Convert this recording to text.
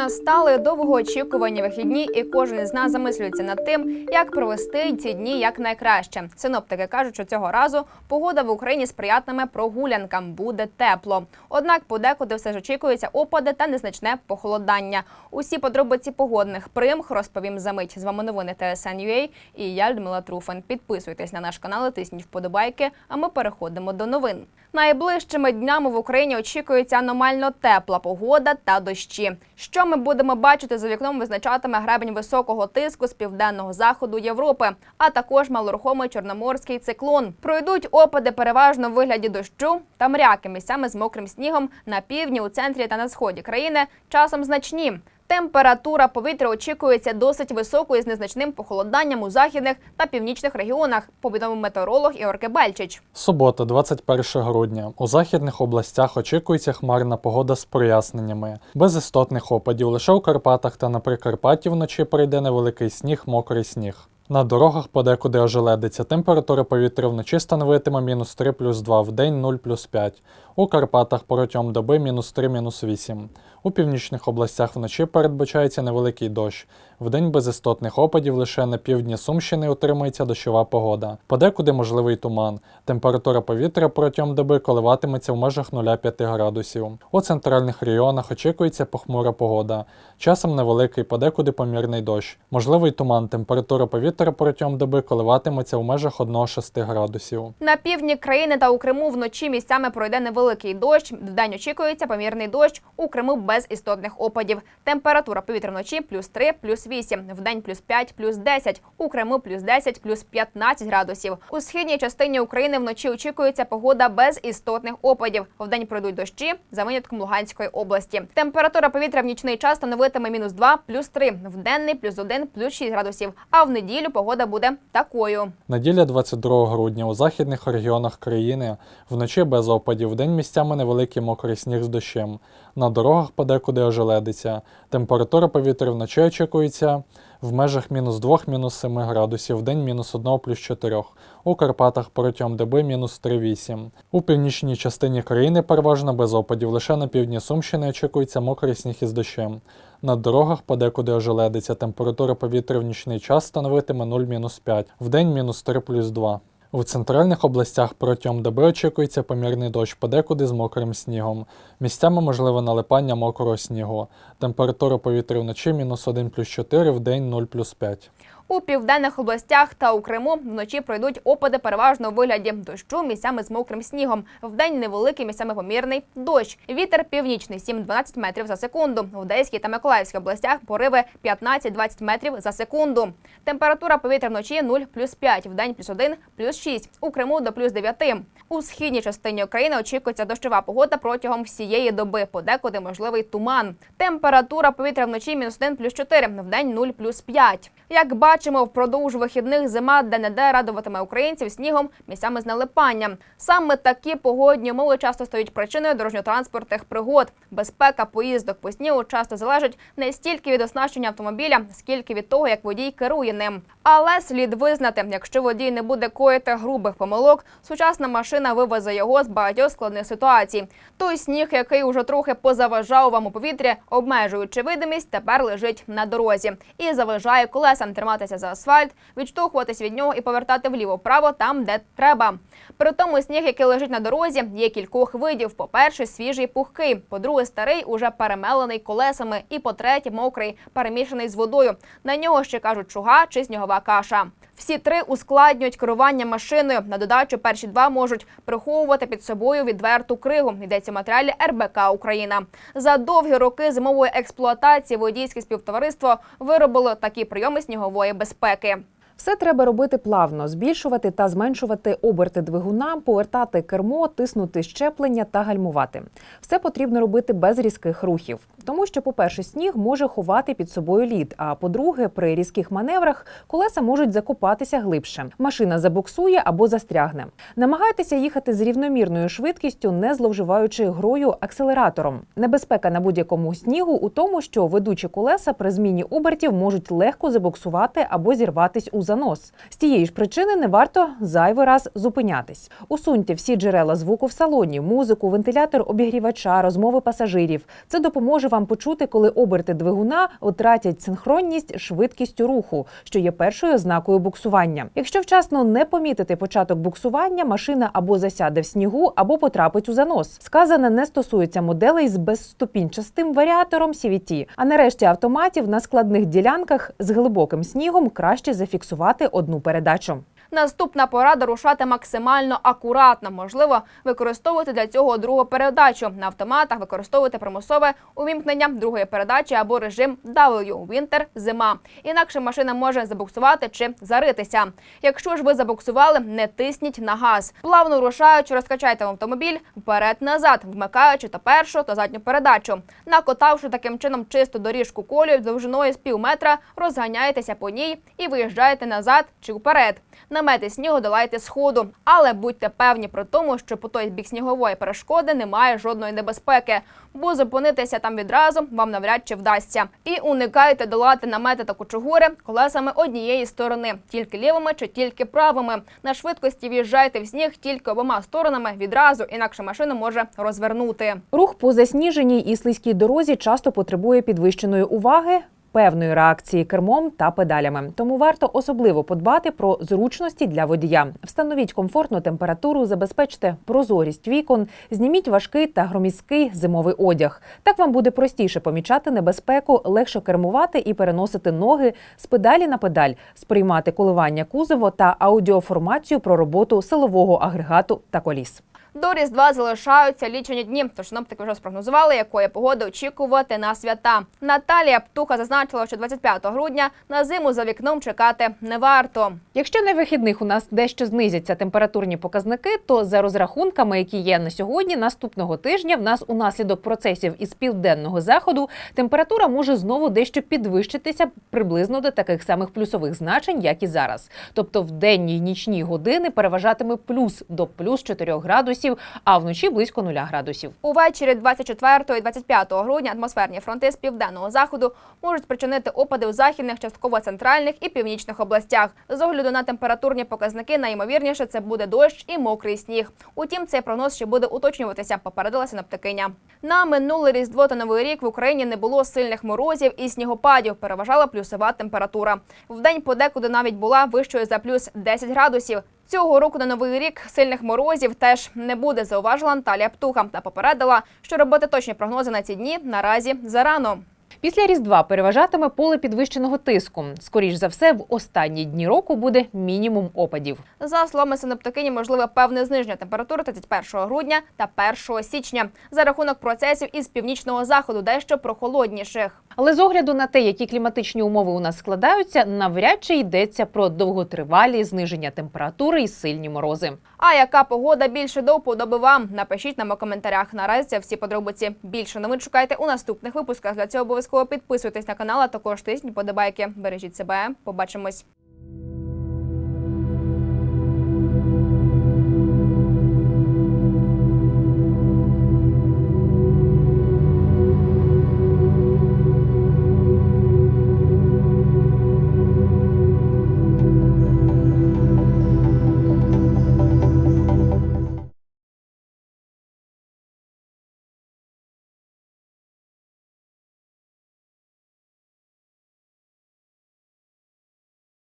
Настали довгоочікувані вихідні, і кожен із нас замислюється над тим, як провести ці дні як найкраще. Синоптики кажуть, що цього разу погода в Україні сприятиме прогулянкам, буде тепло. Однак подекуди все ж очікується опади та незначне похолодання. Усі подробиці погодних примх розповім за мить. З вами новини ТСН.UA і я Людмила Труфан. Підписуйтесь на наш канал, тисніть вподобайки. А ми переходимо до новин. Найближчими днями в Україні очікується аномально тепла погода та дощі. Що ми будемо бачити за вікном, визначатиме гребень високого тиску з південного заходу Європи, а також малорухомий чорноморський циклон. Пройдуть опади переважно в вигляді дощу та мряки місцями з мокрим снігом на півдні, у центрі та на сході країни часом значні. Температура повітря очікується досить високою з незначним похолоданням у західних та північних регіонах, повідомив метеоролог Ігор Кебельчич. Субота, 21 грудня. У західних областях очікується хмарна погода з проясненнями. Без істотних опадів лише у Карпатах та на Прикарпатті вночі прийде невеликий сніг, мокрий сніг. На дорогах подекуди ожеледиться. Температура повітря вночі становитиме мінус 3 плюс 2, в день 0 плюс 5. У Карпатах протягом доби мінус 3 мінус 8. У північних областях вночі передбачається невеликий дощ. Вдень без істотних опадів лише на півдні Сумщини утримується дощова погода. Подекуди можливий туман. Температура повітря протягом доби коливатиметься в межах 0,5 градусів. У центральних регіонах очікується похмура погода. Часом невеликий, подекуди помірний дощ. Можливий туман. Температура повітря протягом доби коливатиметься в межах 1,6 градусів. На півдні країни та у Криму вночі місцями пройде невеликий дощ. Вдень очікується помірний дощ у Криму без істотних опадів. Температура повітря вночі плюс 3, плюс 8, вдень плюс 5, плюс 10, у Криму плюс 10, плюс 15 градусів. У східній частині України вночі очікується погода без істотних опадів. Вдень пройдуть дощі за винятком Луганської області. Температура повітря в нічний час становитиме мінус 2, плюс 3, в денний плюс 1, плюс 6 градусів. А в неділю погода буде такою. Неділя 22 грудня у західних регіонах країни вночі без опадів, вдень місцями невеликий мокрий сніг з дощем. На дорогах подекуди ожеледиться. Температура повітря вночі очікується в межах мінус 2, мінус 7 градусів, вдень мінус 1 плюс 4. У Карпатах протягом доби мінус 3,8. У північній частині країни переважно без опадів. Лише на півдні Сумщини очікується мокрий сніг із дощем. На дорогах подекуди ожеледиться. Температура повітря в нічний час становитиме 0-5, вдень мінус 3 плюс 2. У центральних областях протягом доби очікується помірний дощ, подекуди з мокрим снігом. Місцями можливе налипання мокрого снігу. Температура повітря вночі мінус 1 плюс 4, вдень 0 плюс 5. У південних областях та у Криму вночі пройдуть опади переважно у вигляді дощу місцями з мокрим снігом. Вдень невеликий місцями помірний дощ. Вітер північний 7-12 метрів за секунду. В Одеській та Миколаївській областях пориви 15-20 метрів за секунду. Температура повітря вночі 0 плюс 5, вдень плюс 1 плюс 6. У Криму до плюс 9. У східній частині України очікується дощова погода протягом всієї доби. Подекуди можливий туман. Температура повітря вночі мінус 1 плюс 4, вдень 0 плюс 5. Як бачимо, впродовж вихідних зима де-не-де радуватиме українців снігом місцями з налипанням. Саме такі погодні умови часто стають причиною дорожньо-транспортних пригод. Безпека поїздок по снігу часто залежить не стільки від оснащення автомобіля, скільки від того, як водій керує ним. Але слід визнати, якщо водій не буде коїти грубих помилок, сучасна машина вивезе його з багатьох складних ситуацій. Той сніг, який уже трохи позаважав вам у повітрі, обмежуючи видимість, тепер лежить на дорозі і заважає колесам триматися за асфальт, відштовхуватись від нього і повертати вліво-вправо там, де треба. При тому сніг, який лежить на дорозі, є кількох видів. По-перше, свіжий пухкий. По-друге, старий, уже перемелений колесами. І по-третє, мокрий, перемішаний з водою. На нього ще кажуть чуга чи снігова каша. Всі три ускладнюють керування машиною. На додачу перші два можуть приховувати під собою відверту кригу. Йдеться в матеріалі РБК Україна. За довгі роки зимової експлуатації водійське співтовариство виробило такі прийоми снігової безпеки. Все треба робити плавно, збільшувати та зменшувати оберти двигуна, повертати кермо, тиснути щеплення та гальмувати. Все потрібно робити без різких рухів, тому що, по-перше, сніг може ховати під собою лід. А по-друге, при різких маневрах колеса можуть закопатися глибше. Машина забуксує або застрягне. Намагайтеся їхати з рівномірною швидкістю, не зловживаючи грою акселератором. Небезпека на будь-якому снігу у тому, що ведучі колеса при зміні обертів можуть легко забуксувати або зірватись у занос. З тієї ж причини не варто зайвий раз зупинятись. Усуньте всі джерела звуку в салоні, музику, вентилятор обігрівача, розмови пасажирів. Це допоможе вам почути, коли оберти двигуна втратять синхронність швидкістю руху, що є першою ознакою буксування. Якщо вчасно не помітити початок буксування, машина або засяде в снігу, або потрапить у занос. Сказане не стосується моделей з безступінчастим варіатором CVT. А нарешті автоматів на складних ділянках з глибоким снігом краще зафіксувати одну передачу. Наступна порада рушати максимально акуратно. Можливо, використовувати для цього другу передачу. На автоматах використовувати примусове увімкнення другої передачі або режим W – Winter – зима. Інакше машина може забуксувати чи заритися. Якщо ж ви забуксували, не тисніть на газ. Плавно рушаючи, розкачайте автомобіль вперед-назад, вмикаючи то першу, то задню передачу. Накотавши таким чином чисту доріжку колію довжиною з пів метра, розганяєтеся по ній і виїжджаєте назад чи вперед. Намети снігу долайте сходу, але будьте певні про тому, що по той бік снігової перешкоди немає жодної небезпеки, бо зупинитися там відразу вам навряд чи вдасться. І уникайте долати намети та кучугури колесами однієї сторони, тільки лівими чи тільки правими. На швидкості в'їжджайте в сніг тільки обома сторонами відразу, інакше машину може розвернути. Рух по засніженій і слизькій дорозі часто потребує підвищеної уваги. Певної реакції кермом та педалями, тому варто особливо подбати про зручності для водія. Встановіть комфортну температуру, забезпечте прозорість вікон, зніміть важкий та громіський зимовий одяг. Так вам буде простіше помічати небезпеку, легше кермувати і переносити ноги з педалі на педаль, сприймати коливання кузову та аудіоформацію про роботу силового агрегату та коліс. До Різдва залишаються лічені дні, тож синоптики вже спрогнозували, якої погоди очікувати на свята. Наталія Птуха зазначила, що 25 грудня на зиму за вікном чекати не варто. Якщо на вихідних у нас дещо знизяться температурні показники, то за розрахунками, які є на сьогодні, наступного тижня в нас унаслідок процесів із південного заходу температура може знову дещо підвищитися приблизно до таких самих плюсових значень, як і зараз. Тобто в денні й нічні години переважатиме плюс до плюс 4 градусів, а вночі близько 0 градусів. Увечері 24 і 25 грудня атмосферні фронти з південного заходу можуть спричинити опади у західних, частково центральних і північних областях. З огляду на температурні показники найімовірніше це буде дощ і мокрий сніг. Утім, цей прогноз ще буде уточнюватися. Попередила синоптикиня. На минуле різдво та новий рік в Україні не було сильних морозів і снігопадів. Переважала плюсова температура. Вдень подекуди навіть була вищою за плюс 10 градусів. Цього року на новий рік сильних морозів теж не буде, зауважила Наталія Птуха та попередила, що робити точні прогнози на ці дні наразі зарано. Після Різдва переважатиме поле підвищеного тиску. Скоріш за все, в останні дні року буде мінімум опадів. За словами синоптикині, можливе певне зниження температури 31 грудня та 1 січня за рахунок процесів із північного заходу, дещо прохолодніших. Але з огляду на те, які кліматичні умови у нас складаються, навряд чи йдеться про довготривалі зниження температури і сильні морози. А яка погода більше до вподоби вам? Напишіть нам у коментарях. Наразі це всі подробиці. Більше новин шукайте у наступних випусках. Для цього обов'язково підписуйтесь на канал, а також тисніть подобайки. Бережіть себе. Побачимось.